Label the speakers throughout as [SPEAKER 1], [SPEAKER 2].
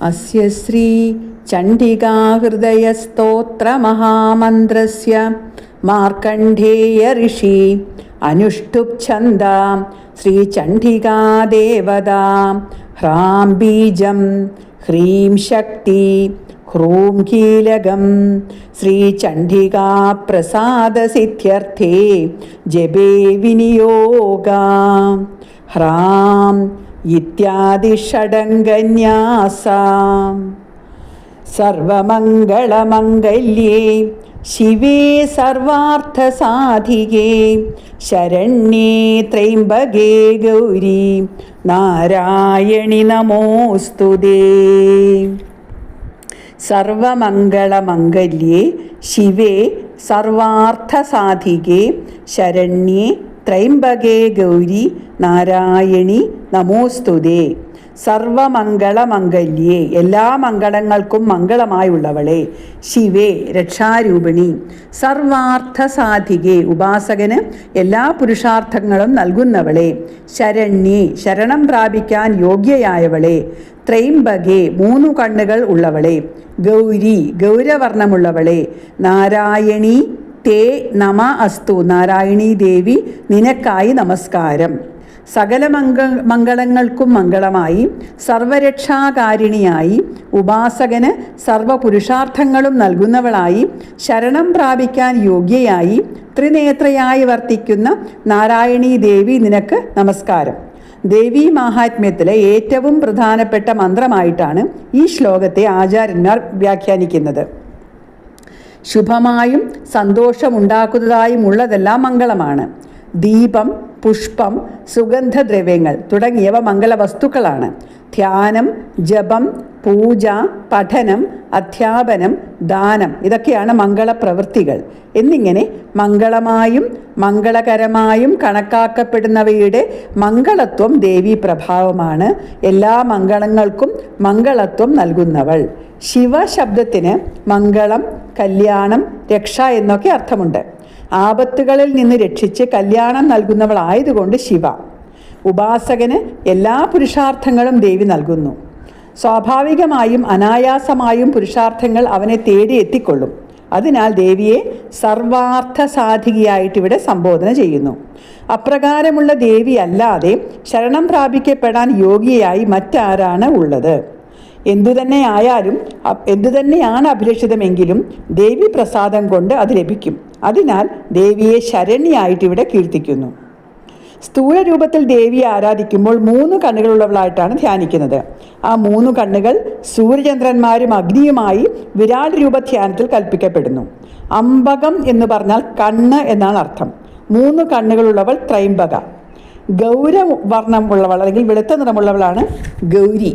[SPEAKER 1] അസ്യ ശ്രീ ചണ്ഡികാഹൃദയസ്തോത്രമഹാമന്ത്രസ്യ മാർക്കണ്ഡേയ ഋഷി അനുഷ്ഠുപ് ഛന്ദാം ശ്രീചണ്ഡികാദേവതാ ഹ്രാം ബീജം ഹ്രീം കീലകം ശ്രീചണ്ഡികാപ്രസാദസിദ്ധ്യർത്ഥേ ജപേ വിനിയോഗ. ഹ്രാം ഇത്യാദി ഷഡംഗന്യാസാം സർവമംഗളമംഗല്യേ ശിവേ സർവാർത്ഥസാധികേ ശരണ്യേ ത്രൈംബകേ ഗൗരി നാരായണി നമോസ്തുതേ. സർവമംഗളമംഗല്യേ ശിവേ സർവാർത്ഥസാധികേ ശരണ്യേ ത്രൈംബകേ ഗൗരി നാരായണി നമോസ്തുതേ. സർവമംഗളമംഗല്യേ എല്ലാ മംഗളങ്ങൾക്കും മംഗളമായുള്ളവളെ. ശിവേ രക്ഷാരൂപിണി. സർവാർത്ഥസാധികേ ഉപാസകന് എല്ലാ പുരുഷാർത്ഥങ്ങളും നൽകുന്നവളെ. ശരണ്യേ ശരണം പ്രാപിക്കാൻ യോഗ്യയായവളെ. ത്രൈംബകെ മൂന്നു കണ്ണുകൾ ഉള്ളവളെ. ഗൗരി ഗൗരവർണമുള്ളവളെ. നാരായണി തേ നമ അസ്തു. നാരായണീ ദേവി നിനക്കായി നമസ്കാരം. സകല മംഗ മംഗളങ്ങൾക്കും മംഗളമായി. സർവരക്ഷാകാരിണിയായി. ഉപാസകന് സർവപുരുഷാർത്ഥങ്ങളും നൽകുന്നവളായി. ശരണം പ്രാപിക്കാൻ യോഗ്യയായി. ത്രിനേത്രയായി വർത്തിക്കുന്ന നാരായണി ദേവി നിനക്ക് നമസ്കാരം. ദേവീ മാഹാത്മ്യത്തിലെ ഏറ്റവും പ്രധാനപ്പെട്ട മന്ത്രമായിട്ടാണ് ഈ ശ്ലോകത്തെ ആചാര്യന്മാർ വ്യാഖ്യാനിക്കുന്നത്. ശുഭമായും സന്തോഷമുണ്ടാക്കുന്നതായും ഉള്ളതെല്ലാം മംഗളമാണ്. ദീപം പുഷ്പം സുഗന്ധദ്രവ്യങ്ങൾ തുടങ്ങിയവ മംഗളവസ്തുക്കളാണ്. ധ്യാനം ജപം പൂജ പഠനം അധ്യാപനം ദാനം ഇതൊക്കെയാണ് മംഗളപ്രവൃത്തികൾ. എന്നിങ്ങനെ മംഗളമായും മംഗളകരമായും കണക്കാക്കപ്പെടുന്നവയുടെ മംഗളത്വം ദേവി പ്രഭാവമാണ്. എല്ലാ മംഗളങ്ങൾക്കും മംഗളത്വം നൽകുന്നവൾ. ശിവ ശിവശബ്ദത്തിന് മംഗളം കല്യാണം രക്ഷ എന്നൊക്കെ അർത്ഥമുണ്ട്. ആപത്തുകളിൽ നിന്ന് രക്ഷിച്ച് കല്യാണം നൽകുന്നവളായതുകൊണ്ട് ശിവ. ഉപാസകന് എല്ലാ പുരുഷാർത്ഥങ്ങളും ദേവി നൽകുന്നു. സ്വാഭാവികമായും അനായാസമായും പുരുഷാർത്ഥങ്ങൾ അവനെ തേടി എത്തിക്കൊള്ളും. അതിനാൽ ദേവിയെ സർവാർത്ഥ സാധികയായിട്ട് ഇവിടെ സംബോധന ചെയ്യുന്നു. അപ്രകാരമുള്ള ദേവി അല്ലാതെ ശരണം പ്രാപിക്കപ്പെടാൻ യോഗ്യയായി മറ്റാരാണ് ഉള്ളത്? എന്തുതന്നെ ആയാലും എന്തുതന്നെയാണ് അഭിലഷിതമെങ്കിലും ദേവി പ്രസാദം കൊണ്ട് അത് ലഭിക്കും. അതിനാൽ ദേവിയെ ശരണ്യായിട്ട് ഇവിടെ കീർത്തിക്കുന്നു. സ്ഥൂല രൂപത്തിൽ ദേവിയെ ആരാധിക്കുമ്പോൾ മൂന്ന് കണ്ണുകളുള്ളവളായിട്ടാണ് ധ്യാനിക്കുന്നത്. ആ മൂന്ന് കണ്ണുകൾ സൂര്യചന്ദ്രന്മാരും അഗ്നിയുമായി വിരാട് രൂപ ധ്യാനത്തിൽ കൽപ്പിക്കപ്പെടുന്നു. അമ്പകം എന്ന് പറഞ്ഞാൽ കണ്ണ് എന്നാണ് അർത്ഥം. മൂന്ന് കണ്ണുകളുള്ളവൾ ത്രൈംബക ഗൗരവർണമുള്ളവൾ അല്ലെങ്കിൽ വെളുത്ത നിറമുള്ളവളാണ് ഗൗരി.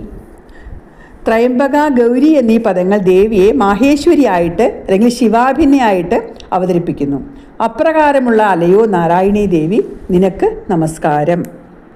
[SPEAKER 1] ത്രയംബക ഗൗരി എന്നീ പദങ്ങൾ ദേവിയെ മാഹേശ്വരിയായിട്ട് അല്ലെങ്കിൽ ശിവാഭിന്നയായിട്ട് അവതരിപ്പിക്കുന്നു. അപ്രകാരമുള്ള അലയോ നാരായണീ ദേവി നിനക്ക് നമസ്കാരം.